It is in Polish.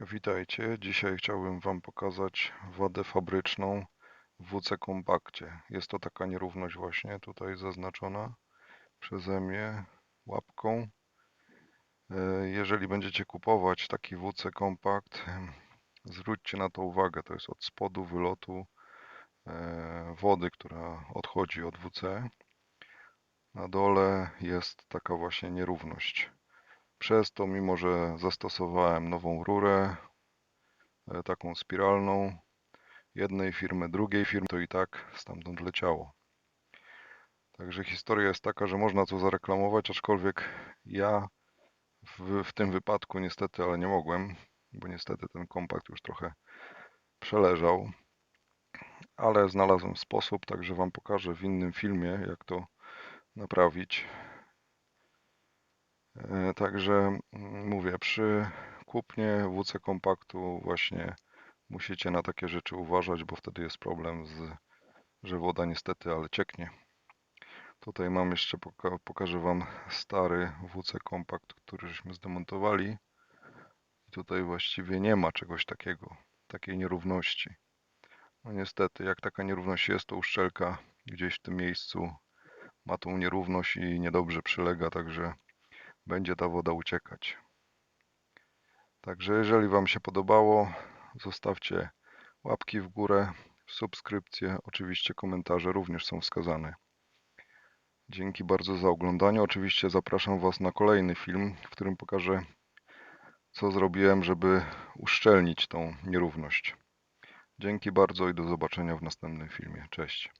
Witajcie. Dzisiaj chciałbym Wam pokazać wadę fabryczną w WC Kompakcie. Jest to taka nierówność właśnie tutaj zaznaczona przeze mnie łapką. E, Jeżeli będziecie kupować taki WC Kompakt, zwróćcie na to uwagę. To jest od spodu wylotu e, wody, która odchodzi od WC. Na dole jest taka właśnie nierówność. Przez to, mimo że zastosowałem nową rurę, e, taką spiralną, jednej firmy, drugiej firmy, to i tak stamtąd leciało. Także historia jest taka, że można to zareklamować, aczkolwiek ja w, w tym wypadku niestety, ale nie mogłem, bo niestety ten kompakt już trochę przeleżał, ale znalazłem sposób, także Wam pokażę w innym filmie, jak to naprawić. E, Także mm, mówię, przy kupnie WC kompaktu właśnie musicie na takie rzeczy uważać, bo wtedy jest problem, z, że woda niestety, ale cieknie. Tutaj mam jeszcze, poka pokażę Wam stary WC kompakt, który żeśmy zdemontowali. I tutaj właściwie nie ma czegoś takiego, takiej nierówności. No niestety, jak taka nierówność jest, to uszczelka gdzieś w tym miejscu ma tą nierówność i niedobrze przylega, także będzie ta woda uciekać. Także jeżeli Wam się podobało, zostawcie łapki w górę, subskrypcje, oczywiście komentarze również są wskazane. Dzięki bardzo za oglądanie. Oczywiście zapraszam Was na kolejny film, w którym pokażę, co zrobiłem, żeby uszczelnić tą nierówność. Dzięki bardzo i do zobaczenia w następnym filmie. Cześć.